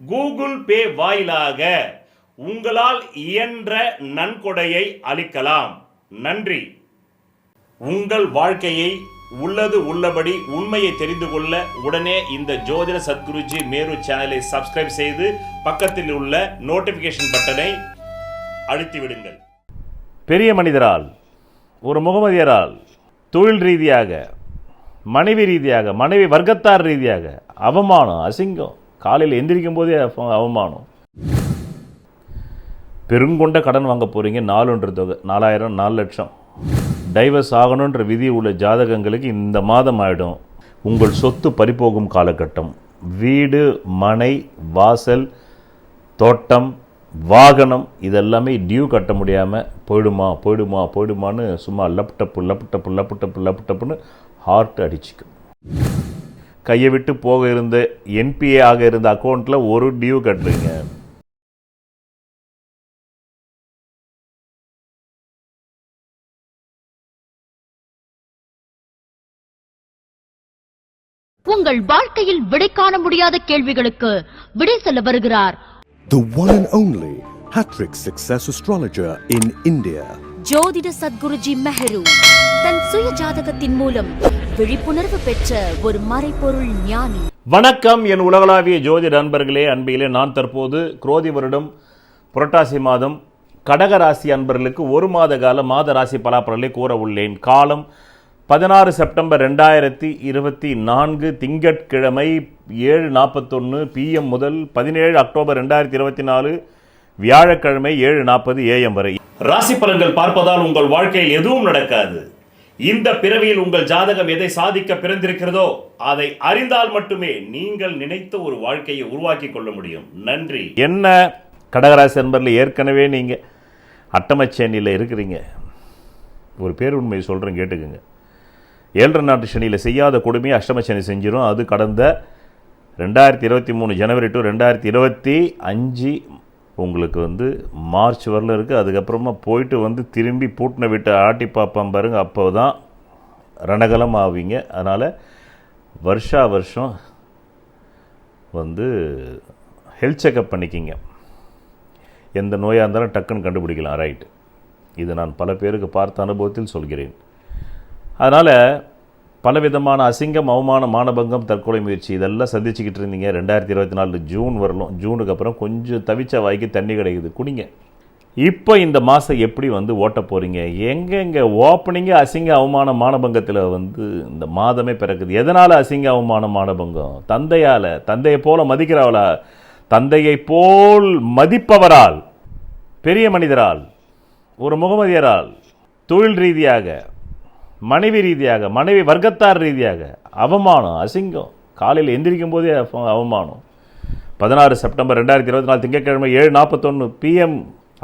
Google Pay வாயிலாக உங்களால் இயன்ற நன்கொடையை அளிக்கலாம். நன்றி. உங்கள் வாழ்க்கையை உள்ளது உள்ளபடி உண்மையை தெரிந்து கொள்ள உடனே இந்த ஜோதிட சத்குருஜி மேரு சேனலை சப்ஸ்கிரைப் செய்து பக்கத்தில் உள்ள நோட்டிபிகேஷன் பட்டனை அழுத்தி விடுங்கள் பெரிய மனிதரால் ஒரு முகமதியரால் தொழில் ரீதியாக மனைவி ரீதியாக மனைவி வர்க்கத்தார் ரீதியாக அவமானம் அசிங்கம் காலையில் எந்திரிக்கும் போதே அவமானம். பெருங்கொண்ட கடன் வாங்க போகிறீங்க நாலுன்ற தொகை நாலாயிரம் நாலு லட்சம். டைவர்ஸ் ஆகணுன்ற விதி உள்ள ஜாதகங்களுக்கு இந்த மாதம் ஆகிடும் உங்கள் சொத்து பறிபோகும் காலகட்டம். வீடு மனை வாசல் தோட்டம் வாகனம் இதெல்லாமே டியூ கட்ட முடியாமல் போயிடுமா போயிடுமா போயிடுமான்னு சும்மா லப்டப்பு லப்டப்பு லப்டப்பு லப்டப்புன்னு ஹார்ட் அடிச்சுக்கும். கையை விட்டு போக இருந்த என்பிஏ ஆக இருந்த அக்கௌண்ட்டில் ஒரு டியூ கட்டுறீங்க உங்கள் வாழ்க்கையில் விடை காண முடியாத கேள்விகளுக்கு விடை சொல்ல வருகிறார் The one and only Hattrick Success Astrologer in India. ஜோதிட சத்குருஜி மெஹரு தன் சுய ஜாதகத்தின் மூலம் விழிப்புணர்வு பெற்ற ஒரு மறைபொருள் ஞானி. வணக்கம் என் உலகளாவிய ஜோதிட அன்பர்களே. அன்பிலே நான் தற்போது குரோதி வருடம் புரட்டாசி மாதம். கடக ராசி அன்பர்களுக்கு ஒரு மாத கால மாத ராசி பலாப்பலனை கூற உள்ளேன். காலம் பதினாறு செப்டம்பர் ரெண்டாயிரத்தி இருபத்தி நான்கு திங்கட்கிழமை ஏழு நாற்பத்தொன்று பிஎம் முதல் பதினேழு அக்டோபர் ரெண்டாயிரத்தி இருபத்தி நாலு வியாழக்கிழமை ஏழு நாற்பது ஏஎம் வரை. ராசி பலன்கள் பார்ப்பதால் உங்கள் வாழ்க்கையில் எதுவும் நடக்காது. இந்த பிறவியில் உங்கள் ஜாதகம் எதை சாதிக்க பிறந்திருக்கிறதோ அதை அறிந்தால் மட்டுமே நீங்கள் நினைத்த ஒரு வாழ்க்கையை உருவாக்கி கொள்ள முடியும். நன்றி. என்ன? கடகராசி நண்பரில் ஏற்கனவே நீங்கள் அட்டமச்சேனியில் இருக்கிறீங்க. ஒரு பேருண்மை சொல்கிறேன் கேட்டுக்குங்க. ஏழரை நாட்டு சனியில் செய்யாத கொடுமையை அஷ்டமச்சனி செஞ்சிடும் அது கடந்த ரெண்டாயிரத்தி இருபத்தி மூணு ஜனவரி டு ரெண்டாயிரத்தி இருபத்தி அஞ்சு உங்களுக்கு வந்து மார்ச் வரல இருக்குது அதுக்கப்புறமா போயிட்டு வந்து திரும்பி பூட்டின வீட்டை ஆட்டி பார்ப்பான் பாருங்க. அப்போ தான் ரணகலம் ஆவீங்க. அதனால் வருஷா வருஷம் வந்து ஹெல்த் செக்கப் பண்ணிக்கிங்க. எந்த நோயாக இருந்தாலும் டக்குன்னு கண்டுபிடிக்கலாம். ரைட் இது நான் பல பேருக்கு பார்த்த அனுபவத்தில் சொல்கிறேன். அதனால் பலவிதமான அசிங்கம் அவமானம் மானபங்கம் தற்கொலை முயற்சி இதெல்லாம் சந்திச்சுக்கிட்டு இருந்தீங்க. ரெண்டாயிரத்தி இருபத்தி நாலு ஜூன் வரலும் ஜூனுக்கு அப்புறம் கொஞ்சம் தவிச்ச வாய்க்கு தண்ணி கிடைக்குது. குடிங்க. இப்போ இந்த மாதம் எப்படி வந்து ஓட்ட போகிறீங்க எங்கெங்கே ஓப்பனிங்கே அசிங்க அவமான மானபங்கத்தில் வந்து இந்த மாதமே பிறக்குது. எதனால் அசிங்க அவமான மானபங்கம்? தந்தையால் தந்தையை போல மதிக்கிறவளா? தந்தையை போல் மதிப்பவரால் பெரிய மனிதரால் ஒரு முகமதியரால் தொழில் ரீதியாக மனைவி ரீதியாக மனைவி வர்க்கத்தார் ரீதியாக அவமானம் அசிங்கம். காலையில் எந்திரிக்கும் போதே அவமானம். பதினாறு செப்டம்பர் ரெண்டாயிரத்தி இருபத்தி நாலு திங்கட்கிழமை ஏழு நாற்பத்தொன்று பிஎம்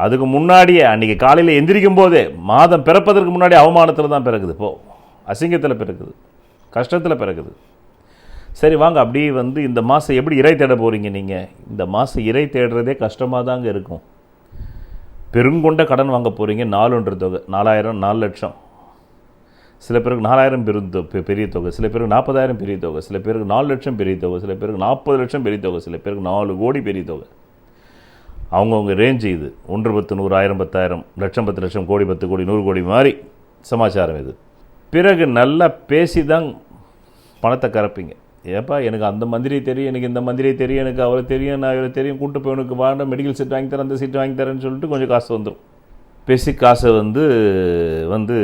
அதுக்கு முன்னாடியே அன்றைக்கி காலையில் எந்திரிக்கும் போதே மாதம் பிறப்பதற்கு முன்னாடி அவமானத்தில் தான் பிறகுது போ அசிங்கத்தில் பிறக்குது. கஷ்டத்தில் பிறகுது சரி வாங்க அப்படியே வந்து இந்த மாதம் எப்படி இறை தேட போகிறீங்க நீங்கள் இந்த மாதம் இறை தேடுறதே கஷ்டமாக தாங்க இருக்கும். பெருங்கொண்ட கடன் வாங்க போகிறீங்க நாலுன்ற தொகை நாலாயிரம் நாலு லட்சம். சில பேருக்கு நாலாயிரம் பெரும் தொ- பெரிய தொகை சில பேருக்கு நாற்பதாயிரம் பெரிய தொகை சில பேருக்கு நாலு லட்சம் பெரிய தொகை சில பேருக்கு நாற்பது லட்சம் பெரிய தொகை சில பேருக்கு நாலு கோடி பெரிய தொகை. அவங்கவுங்க ரேஞ்ச் இது. ஒன்று பத்து நூறு ஆயிரம் பத்தாயிரம் லட்சம் பத்து லட்சம் கோடி பத்து கோடி நூறு கோடி மாதிரி சமாச்சாரம் இது. பிறகு நல்லா பேசி தான் பணத்தை கறப்பீங்க. ஏப்பா எனக்கு அந்த மந்திரி தெரியும் எனக்கு இந்த மந்திரி தெரியும் எனக்கு அவரை தெரியும் நான் இவரை தெரியும் கூட்டு போய் உனக்கு வாண்ட மெடிக்கல் சீட் வாங்கி தரேன் அந்த சீட் வாங்கி தரேன்னு சொல்லிட்டு கொஞ்சம் காசு வந்துடும் பேசி காசை வந்து வந்து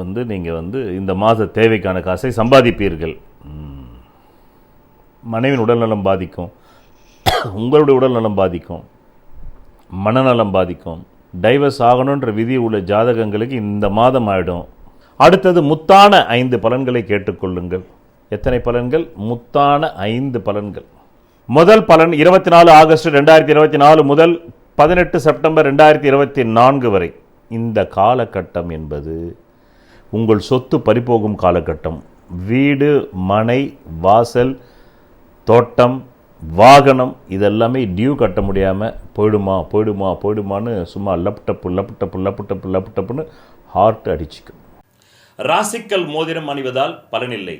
வந்து நீங்கள் வந்து இந்த மாத தேவைக்கான காசை சம்பாதிப்பீர்கள். மனைவியின் மனைவின் உடல்நலம் பாதிக்கும். உங்களுடைய உடல்நலம் பாதிக்கும். மனநலம் பாதிக்கும். டைவர்ஸ் ஆகணுன்ற விதி உள்ள ஜாதகங்களுக்கு இந்த மாதம் ஆகிடும் அடுத்தது முத்தான ஐந்து பலன்களை கேட்டுக்கொள்ளுங்கள். எத்தனை பலன்கள்? முத்தான ஐந்து பலன்கள். முதல் பலன் இருபத்தி நாலு ஆகஸ்ட் ரெண்டாயிரத்தி இருபத்தி நாலு முதல் பதினெட்டு செப்டம்பர் ரெண்டாயிரத்தி இருபத்தி நான்கு வரை. இந்த காலகட்டம் என்பது உங்கள் சொத்து பறிபோகும் காலகட்டம். வீடு மனை வாசல் தோட்டம் வாகனம் இதெல்லாமே டியூ கட்ட முடியாமல் போயிடுமா போயிடுமா போயிடுமான்னு சும்மா லப்டப்பு லப்டப்பு லப்டப்பு லப்டப்புன்னு ஹார்ட் அடிச்சுக்கும். ராசிக்கல் மோதிரம் அணிவதால் பலனில்லை.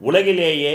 உலகிலேயே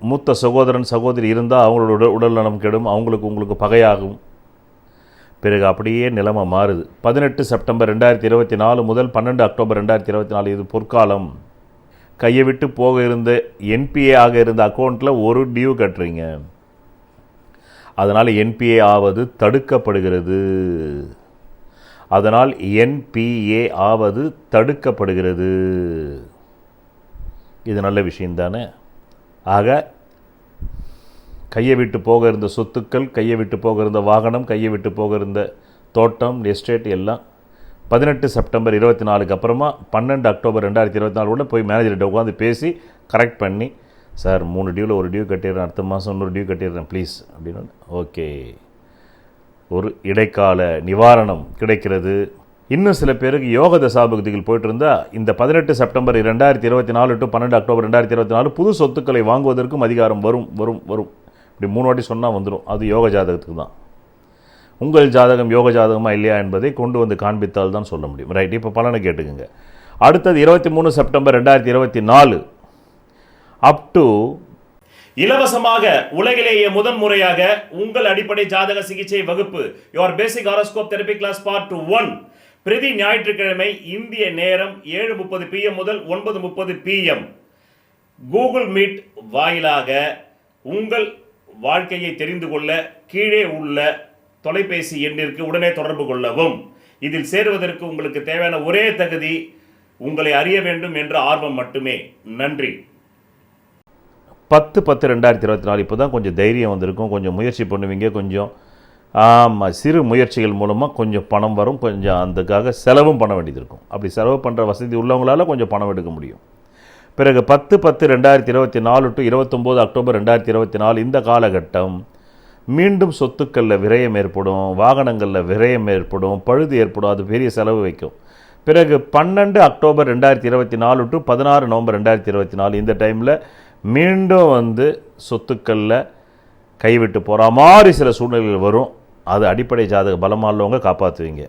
மூத்த சகோதரன் சகோதரி இருந்தால் அவங்களோட உடல் உடல்நலம் கெடும் அவங்களுக்கு உங்களுக்கு பகையாகும். பிறகு அப்படியே நிலைமை மாறுது. பதினெட்டு செப்டம்பர் ரெண்டாயிரத்தி இருபத்தி நாலு முதல் பன்னெண்டு அக்டோபர் ரெண்டாயிரத்தி இருபத்தி நாலு இது பொற்காலம். கையை விட்டு போக இருந்த என்பிஏ ஆக இருந்த அக்கௌண்ட்டில் ஒரு டியூ கட்டுறீங்க. அதனால் என்பிஏ ஆவது தடுக்கப்படுகிறது. அதனால் என்பிஏ ஆவது தடுக்கப்படுகிறது. இது நல்ல விஷயம்தானே? ஆக கையை விட்டு போக இருந்த சொத்துக்கள் கையை விட்டு போக இருந்த வாகனம் கையை விட்டு போக இருந்த தோட்டம் எஸ்டேட் எல்லாம் பதினெட்டு செப்டம்பர் இருபத்தி நாலுக்கு அப்புறமா பன்னெண்டு அக்டோபர் ரெண்டாயிரத்தி இருபத்தி நாலு கூட போய் மேனேஜர்கிட்ட உட்காந்து பேசி கரெக்ட் பண்ணி சார் மூணு டியூவில் ஒரு டியூ கட்டிடுறேன் அடுத்த மாதம் இன்னொரு டியூ கட்டிடுறேன் ப்ளீஸ் அப்படின்னு. ஓகே ஒரு இடைக்கால நிவாரணம் கிடைக்கிறது. இன்னும் சில பேருக்கு யோக தசாபக்திகள் போயிட்டு இருந்தால் இந்த பதினெட்டு செப்டம்பர் ரெண்டாயிரத்தி இருபத்தி நாலு டு பன்னெண்டு அக்டோபர் ரெண்டாயிரத்தி இருபத்தி நாலு புது சொத்துக்களை வாங்குவதற்கும் அதிகாரம் வரும் வரும் வரும். இப்படி மூணு வாட்டி சொன்னால் வந்துடும் அது யோக ஜாதகத்துக்கு தான். உங்கள் ஜாதகம் யோக ஜாதகமா இல்லையா என்பதை கொண்டு வந்து காண்பித்தால் தான் சொல்ல முடியும். ரைட் இப்போ பலனை கேட்டுக்குங்க. அடுத்தது இருபத்தி மூணு செப்டம்பர் ரெண்டாயிரத்தி இருபத்தி நாலு. அப் டு இலவசமாக உலகிலேயே முதன் முறையாக உங்கள் அடிப்படை ஜாதக சிகிச்சை வகுப்பு your basic horoscope therapy class part one பிரதி ஞாயிற்றுக்கிழமை இந்திய நேரம் ஏழு முப்பது பிஎம் முதல் ஒன்பது முப்பது பிஎம் கூகுள் மீட் வாயிலாக உங்கள் வாழ்க்கையை தெரிந்து கொள்ள கீழே உள்ள தொலைபேசி எண்ணிற்கு உடனே தொடர்பு கொள்ளவும். இதில் சேருவதற்கு உங்களுக்கு தேவையான ஒரே தகுதி உங்களை அறிய வேண்டும் என்ற ஆர்வம் மட்டுமே. நன்றி. பத்து பத்து ரெண்டாயிரத்தி இருபத்தி நாலு இப்போ தான் கொஞ்சம் தைரியம் வந்திருக்கும். கொஞ்சம் முயற்சி பண்ணுவீங்க கொஞ்சம் ஆமாம் சிறு முயற்சிகள் மூலமாக கொஞ்சம் பணம் வரும் கொஞ்சம் அதுக்காக செலவும் பண்ண வேண்டியது இருக்கும். அப்படி செலவு பண்ணுற வசதி உள்ளவங்களால் கொஞ்சம் பணம் எடுக்க முடியும். பிறகு பத்து பத்து ரெண்டாயிரத்தி இருபத்தி நாலு டு இருபத்தொம்போது அக்டோபர் ரெண்டாயிரத்தி இருபத்தி நாலு இந்த காலகட்டம் மீண்டும் சொத்துக்களில் விரயம் ஏற்படும் வாகனங்களில் விரயம் ஏற்படும் பழுது ஏற்படும் அது பெரிய செலவு வைக்கும். பிறகு பன்னெண்டு அக்டோபர் ரெண்டாயிரத்தி இருபத்தி நாலு டு பதினாறு நவம்பர் ரெண்டாயிரத்தி இருபத்தி நாலு இந்த டைமில் மீண்டும் வந்து சொத்துக்களில் கைவிட்டு போகிற மாதிரி சில சூழ்நிலைகள் வரும். அது அடிப்படை ஜாதக பலமானவங்க காப்பாற்றுவீங்க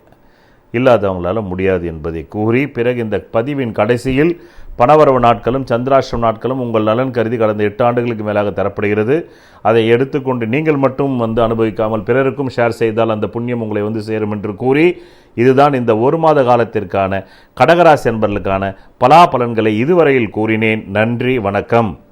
இல்லாதவங்களால முடியாது என்பதை கூறி பிறகு இந்த பதிவின் கடைசியில் பணவரவு நாட்களும் சந்திராஷ்டிரம் நாட்களும் உங்கள் நலன் கருதி கடந்த எட்டு ஆண்டுகளுக்கு மேலாக தரப்படுகிறது. அதை எடுத்துக்கொண்டு நீங்கள் மட்டும் வந்து அனுபவிக்காமல் பிறருக்கும் ஷேர் செய்தால் அந்த புண்ணியம் உங்களை வந்து சேரும் என்று கூறி இதுதான் இந்த ஒரு மாத காலத்திற்கான கடகராசி என்பர்களுக்கான பலாபலன்களை இதுவரையில் கூறினேன். நன்றி வணக்கம்.